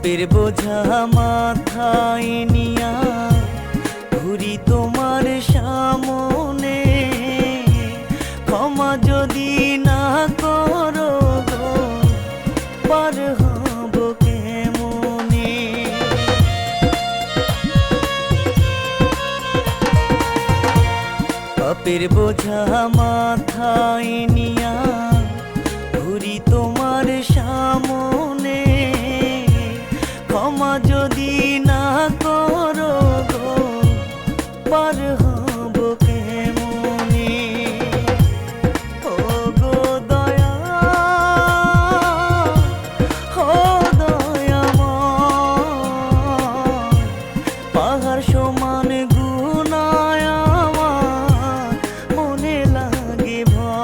পাপের বোঝা মাথায় নিয়া ঘুরি তোমার সামনে। ক্ষমা যদি না করো পার পাপের বোঝা মাথায় নিয়া পাহাড় সমান গুনায় মনে লাগে ভয়।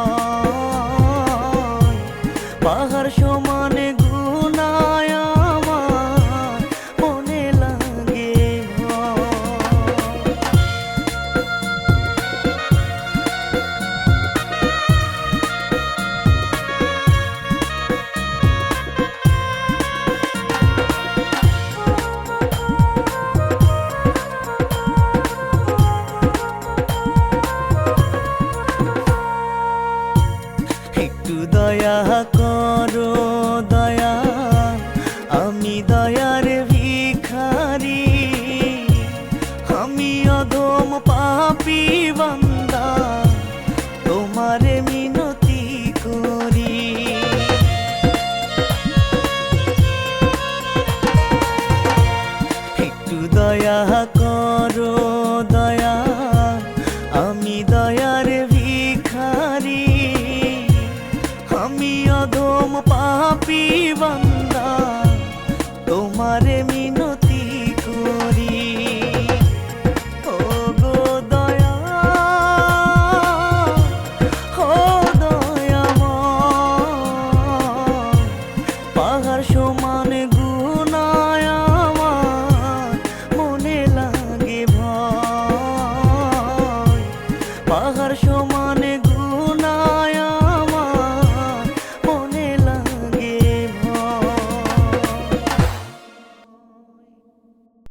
পাহাড় সমান একটু দয়া করো, দয়া। আমি দয়ার ভিখারি। আমি অধম পাপি বান্দা। তোমারে মিনতি করি। একটু দয়া করো ಜೀವನ